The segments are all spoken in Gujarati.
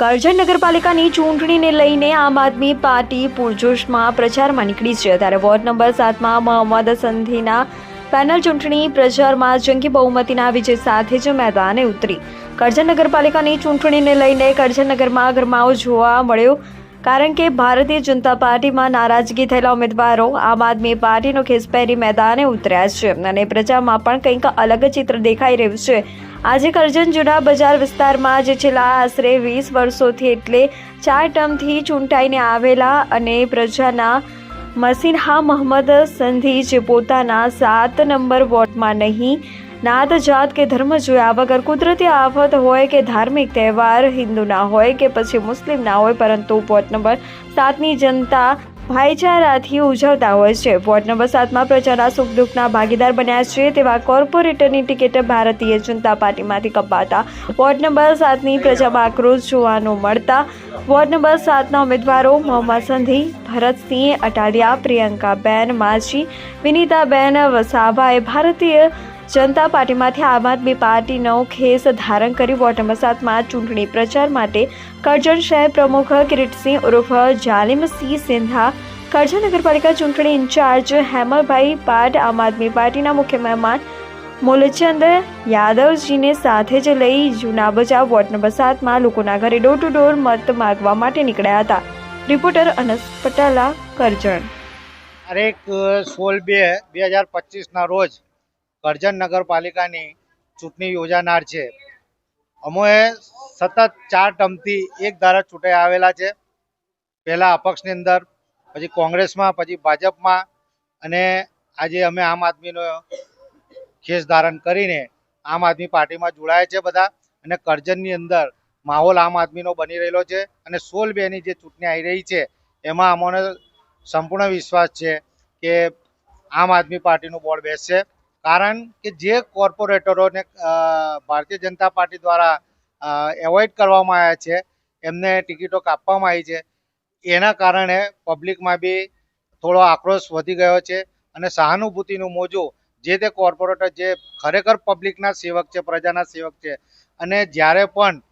કરજણ નગરપાલિકાની ચૂંટણીને લઈને આમ આદમી પાર્ટી પૂરજોશમાં પ્રચારમાં નીકળી છે. ત્યારે વોર્ડ નંબર સાતમાં મોહમ્મદ સંધીના પેનલ ચૂંટણી પ્રચારમાં જંગી બહુમતીના વિજય સાથે જ મેદાને ઉતરી. કરજણ નગરપાલિકાની ચૂંટણીને લઈને કરજણ નગરમાં ગરમાવો જોવા મળ્યો. કારણ કે ભારતીય જનતા પાર્ટીમાં નારાજગી થયેલા ઉમેદવારો આમ આદમી પાર્ટીનો ખેસ પહેરી મેદાને ઉતર્યા છે અને પ્રજામાં પણ કંઈક અલગ ચિત્ર દેખાઈ રહ્યું છે. આજે કરજણ જૂના બજાર વિસ્તારમાં જે છેલ્લા આશરે વીસ વર્ષોથી એટલે ચાર ટર્મથી ચૂંટાઈને આવેલા અને પ્રજાના મસીનહા મોહમ્મદ સંધી જે પોતાના સાત નંબર વોર્ડમાં નહીં નાત જાત કે ધર્મ જોયા વગર કુદરતી આફત હોય કે ધાર્મિક તહેવાર હિન્દુના હોય કે પછી મુસ્લિમ ના હોય, પરંતુ વોર્ડ નંબર સાતની જનતા ભાઈચારાથી ઉજવતા હોય છે. વોર્ડ નંબર સાતમાં પ્રજાના સુખ દુઃખના ભાગીદાર બન્યા છે તેવા કોર્પોરેટરની ticket Bharatiya Janata પાર્ટીમાંથી કપાતા. Ward number સાતની પ્રજામાં આક્રોશ જોવાનું મળતા. વોર્ડ નંબર સાતના ઉમેદવારો મોહમ્મદ સંધી, ભરતસિંહ અટાડિયા પ્રિયંકાબેન માછી વિનીતાબેન વસાભાએ ભારતીય જનતા પાર્ટીમાંથી આમ આદમી પાર્ટીનો ખેસ ધારણ કરી વોર્ડ નંબર સાતમાં ચૂંટણી પ્રચાર માટે કરજણ શહેર પ્રમુખ કિરીટસિંહ ઉર્ફ જાલિમસિંહ સિંધા, કરજણ નગરપાલિકા ચૂંટણી ઇન્ચાર્જ હેમલભાઈ પાટ, આમ આદમી પાર્ટીના મુખ્ય મહેમાન મૂલચંદ યાદવજીને સાથે જ લઈ જૂના બજાર વોર્ડ નંબર સાતમાં લોકોના ઘરે ડોર ટુ ડોર મત માગવા માટે નીકળ્યા હતા. રિપોર્ટર અનસ પટાલા, કરજણ. તારીખ સોળ બે બે હજાર પચીસના રોજ કરજણ નગરપાલિકાની ચૂંટણી યોજાનાર છે. અમોએ સતત ચાર ટર્મથી એક ધારા ચૂંટાઈ આવેલા છે. પહેલાં અપક્ષની અંદર, પછી કોંગ્રેસમાં, પછી ભાજપમાં અને આજે અમે આમ આદમીનો ખેસ ધારણ કરીને આમ આદમી પાર્ટીમાં જોડાયા છે બધા અને કરજણની અંદર માહોલ આમ આદમીનો બની રહેલો છે અને સોળ બેની જે ચૂંટણી આવી રહી છે, એમાં અમોને સંપૂર્ણ વિશ્વાસ છે કે આમ આદમી પાર્ટીનું બોર્ડ બેસશે. કારણ કે જે કોર્પોરેટરોને ભારતીય જનતા પાર્ટી દ્વારા એવોઇડ કરવામાં આવ્યા છે, એમને ટિકિટો કાપવામાં આવી છે, એના કારણે પબ્લિકમાં બી થોડો આક્રોશ વધી ગયો છે અને સહાનુભૂતિનું મોજું જે તે કોર્પોરેટર, જે ખરેખર પબ્લિકના સેવક છે, પ્રજાના સેવક છે અને જ્યારે પણ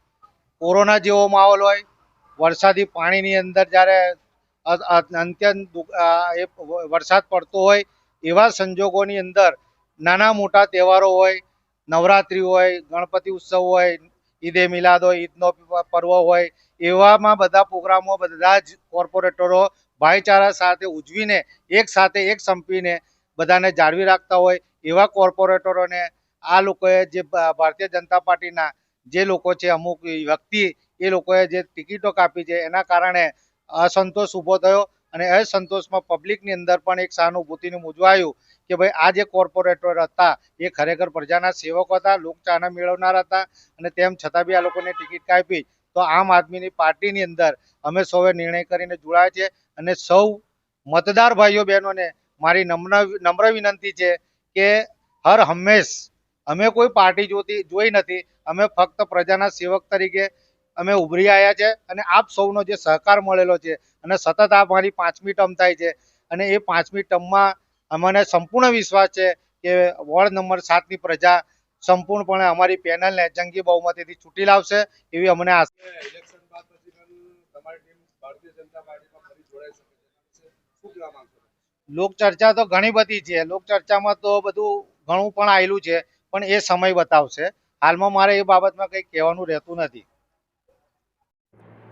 કોરોના જેવો માહોલ હોય, વરસાદી પાણીની અંદર જ્યારે અંત્યંત એ વરસાદ પડતો હોય એવા સંજોગોની અંદર નાના મોટા તહેવારો હોય, નવરાત્રિ હોય, ગણપતિ ઉત્સવ હોય, ઈદે મિલાદ હોય, ઈદનો પર્વ હોય, એવામાં બધા પ્રોગ્રામો બધા જ કોર્પોરેટરો ભાઈચારા સાથે ઉજવીને, એક સાથે એક સંપીને બધાને જાળવી રાખતા હોય, એવા કોર્પોરેટરોને આ લોકોએ જે ભારતીય જનતા પાર્ટીના જે લોકો છે, અમુક વ્યક્તિ, એ લોકોએ જે ટિકિટો કાપી છે, એના કારણે અસંતોષ ઊભો થયો. અને એ સંતોષમાં પબ્લિકની અંદર પણ એક સહાનુભૂતિનું મૂંઝવાયું કે ભાઈ, આ જે કોર્પોરેટર હતા, એ ખરેખર પ્રજાના સેવકો હતા લોકચાહના મેળવનાર હતા અને તેમ છતાં બી આ લોકોને ટિકિટ કાપી. તો આમ આદમીની પાર્ટીની અંદર અમે સૌએ નિર્ણય કરીને જોડાયા છે અને સૌ મતદાર ભાઈઓ બહેનોને મારી નમ્ર નમ્ર વિનંતી છે કે હર હંમેશ અમે કોઈ પાર્ટી જોતી, જોઈ નથી. અમે ફક્ત પ્રજાના સેવક તરીકે અમે ઉભરી આવ્યા છે અને આપ સૌનો જે સહકાર મળેલો છે અને સતત આ મારી પાંચમી ટર્મ થાય છે અને એ પાંચમી ટર્મમાં અમને સંપૂર્ણ વિશ્વાસ છે કે વોર્ડ નંબર સાતની પ્રજા સંપૂર્ણપણે અમારી પેનલને જંગી બહુમતીથી છૂટી લાવશે એવી અમને આશા લોક લોકચર્ચા તો ઘણી બધી છે. લોકચર્ચામાં તો બધું ઘણું પણ આવેલું છે પણ એ સમય બતાવશે. હાલમાં મારે એ બાબતમાં કંઈ કહેવાનું રહેતું નથી.